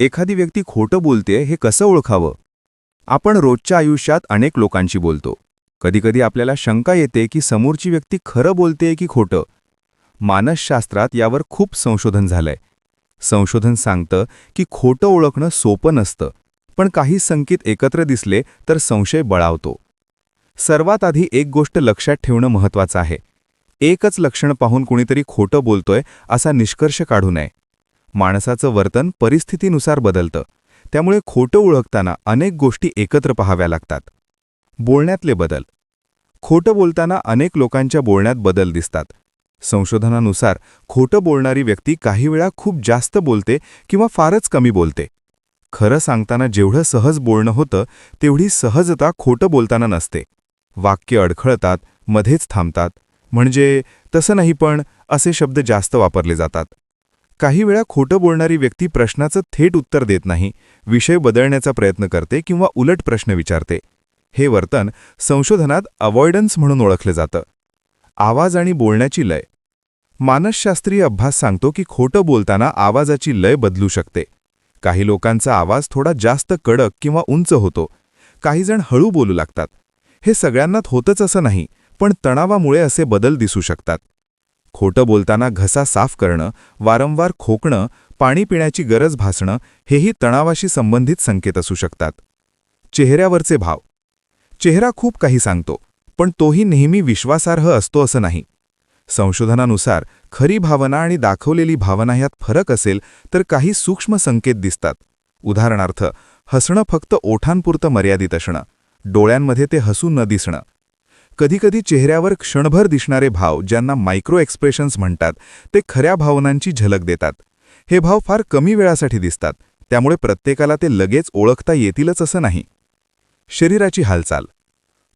एखादी व्यक्ती खोटं बोलते हे कसं ओळखावं? आपण रोजच्या आयुष्यात अनेक लोकांशी बोलतो. कधीकधी आपल्याला शंका येते की समोरची व्यक्ती खरं बोलते की खोटं? मानसशास्त्रात यावर खूप संशोधन झालंय. संशोधन सांगतं की खोटं ओळखणं सोपं नसतं. पण काही संकेत एकत्र दिसले तर संशय बळावतो. सर्वात आधी एक गोष्ट लक्षात ठेवणं महत्त्वाचं आहे. एकच लक्षण पाहून कुणीतरी खोटं बोलतोय असा निष्कर्ष काढू नये. माणसाचं वर्तन परिस्थितीनुसार बदलतं. त्यामुळे खोटं ओळखताना अनेक गोष्टी एकत्र पाहाव्या लागतात. बोलण्यातले बदल. खोटं बोलताना अनेक लोकांच्या बोलण्यात बदल दिसतात. संशोधनानुसार खोटं बोलणारी व्यक्ती काही वेळा खूप जास्त बोलते किंवा फारच कमी बोलते. खरं सांगताना जेवढं सहज बोलणं होतं तेवढी सहजता खोटं बोलताना नसते. वाक्य अडखळतात मध्येच थांबतात. म्हणजे तसं नाही पण असे शब्द जास्त वापरले जातात. काही वेळा खोटं बोलणारी व्यक्ती प्रश्नाचं थेट उत्तर देत नाही विषय बदलण्याचा प्रयत्न करते किंवा उलट प्रश्न विचारते. हे वर्तन संशोधनात अवॉइडन्स म्हणून ओळखलं जातं. आवाज आणि बोलण्याची लय. मानसशास्त्रीय अभ्यास सांगतो की खोटं बोलताना आवाजाची लय बदलू शकते. काही लोकांचा आवाज थोडा जास्त कडक किंवा उंच होतो. काहीजण हळू बोलू लागतात. हे सगळ्यांनाच होतच असं नाही पण तणावामुळे असे बदल दिसू शकतात. खोटं बोलताना घसा साफ करणं वारंवार खोकणं पाणी पिण्याची गरज भासणं हेही तणावाशी संबंधित संकेत असू शकतात. चेहऱ्यावरचे भाव. चेहरा खूप काही सांगतो पण तोही नेहमी विश्वासार्ह असतो असं नाही. संशोधनानुसार खरी भावना आणि दाखवलेली भावना ह्यात फरक असेल तर काही सूक्ष्म संकेत दिसतात. उदाहरणार्थ हसणं फक्त ओठांपुरतं मर्यादित असणं. डोळ्यांमध्ये ते हसू न दिसणं. कधीकधी चेहऱ्यावर क्षणभर दिसणारे भाव ज्यांना मायक्रो एक्सप्रेशन्स म्हणतात ते खऱ्या भावनांची झलक देतात. हे भाव फार कमी वेळासाठी दिसतात त्यामुळे प्रत्येकाला ते लगेच ओळखता येतीलच असं नाही. शरीराची हालचाल.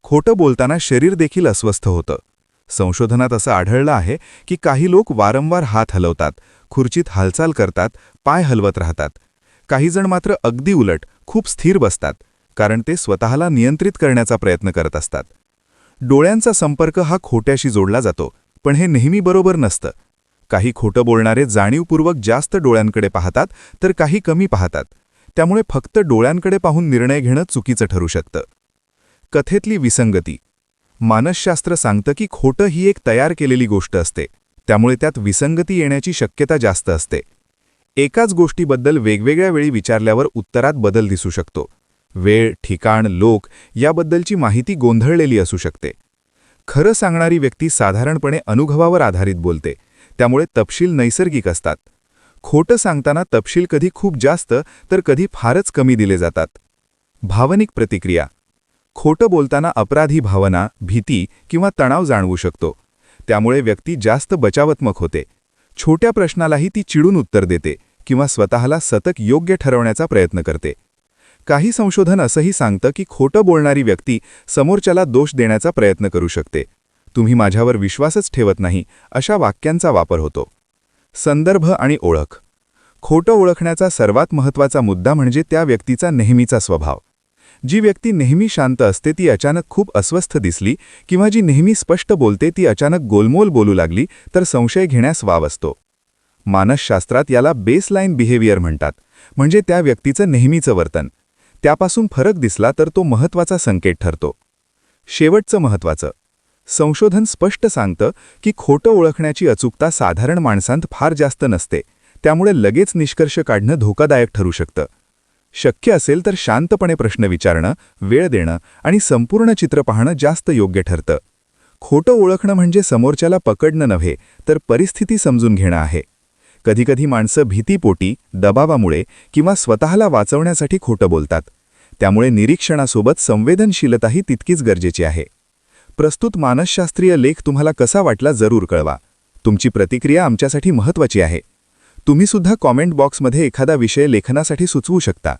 खोटं बोलताना शरीर देखील अस्वस्थ होतं. संशोधनात असं आढळलं आहे की काही लोक वारंवार हात हलवतात खुर्चीत हालचाल करतात पाय हलवत राहतात. काहीजण मात्र अगदी उलट खूप स्थिर बसतात कारण ते स्वतःला नियंत्रित करण्याचा प्रयत्न करत असतात. डोळ्यांचा संपर्क हा खोट्याशी जोडला जातो पण हे नेहमी बरोबर नसतं. काही खोटं बोलणारे जाणीवपूर्वक जास्त डोळ्यांकडे पाहतात तर काही कमी पाहतात. त्यामुळे फक्त डोळ्यांकडे पाहून निर्णय घेणं चुकीचं ठरू शकतं. कथेतली विसंगती. मानसशास्त्र सांगतं की खोटं ही एक तयार केलेली गोष्ट असते. त्यामुळे त्यात विसंगती येण्याची शक्यता जास्त असते. एकाच गोष्टीबद्दल वेगवेगळ्या वेळी विचारल्यावर उत्तरात बदल दिसू शकतो. वेळ ठिकाण लोक याबद्दलची माहिती गोंधळलेली असू शकते. खरं सांगणारी व्यक्ती साधारणपणे अनुभवावर आधारित बोलते त्यामुळे तपशील नैसर्गिक असतात. खोटं सांगताना तपशील कधी खूप जास्त तर कधी फारच कमी दिले जातात. भावनिक प्रतिक्रिया. खोटं बोलताना अपराधी भावना भीती किंवा तणाव जाणवू शकतो. त्यामुळे व्यक्ती जास्त बचावात्मक होते. छोट्या प्रश्नालाही ती चिडून उत्तर देते किंवा स्वतःला सतत योग्य ठरवण्याचा प्रयत्न करते. काही संशोधन असंही सांगतं की खोटं बोलणारी व्यक्ती समोरच्याला दोष देण्याचा प्रयत्न करू शकते. तुम्ही माझ्यावर विश्वासच ठेवत नाही अशा वाक्यांचा वापर होतो. संदर्भ आणि ओळख. खोटं ओळखण्याचा सर्वात महत्त्वाचा मुद्दा म्हणजे त्या व्यक्तीचा नेहमीचा स्वभाव. जी व्यक्ती नेहमी शांत असते ती अचानक खूप अस्वस्थ दिसली किंवा जी नेहमी स्पष्ट बोलते ती अचानक गोलमोल बोलू लागली तर संशय घेण्यास वाव असतो. मानसशास्त्रात याला बेसलाईन बिहेवियर म्हणतात म्हणजे त्या व्यक्तीचं नेहमीचं वर्तन. त्यापासून फरक दिसला तर तो महत्त्वाचा संकेत ठरतो. शेवटचं महत्त्वाचं. संशोधन स्पष्ट सांगतं की खोटं ओळखण्याची अचूकता साधारण माणसांत फार जास्त नसते त्यामुळे लगेच निष्कर्ष काढणं धोकादायक ठरू शकतं. शक्य असेल तर शांतपणे प्रश्न विचारणं वेळ देणं आणि संपूर्ण चित्र पाहणं जास्त योग्य ठरतं. खोटं ओळखणं म्हणजे समोरच्याला पकडणं नव्हे तर परिस्थिती समजून घेणं आहे. कधीकधी माणसं भीतीपोटी दबावामुळे किंवा स्वतःला वाचवण्यासाठी खोटं बोलतात. त्यामुळे निरीक्षणासोबत संवेदनशीलताही तितकीच गरजेची आहे. प्रस्तुत मानसशास्त्रीय लेख तुम्हाला कसा वाटला जरूर कळवा. तुमची प्रतिक्रिया आमच्यासाठी महत्त्वाची आहे. तुम्ही सुद्धा कॉमेंट बॉक्समध्ये एखादा विषय लेखनासाठी सुचवू शकता.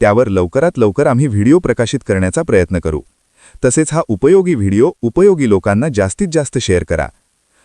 त्यावर लवकरात लवकर आम्ही व्हिडिओ प्रकाशित करण्याचा प्रयत्न करू. तसेच हा उपयोगी व्हिडिओ उपयोगी लोकांना जास्तीत जास्त शेअर करा.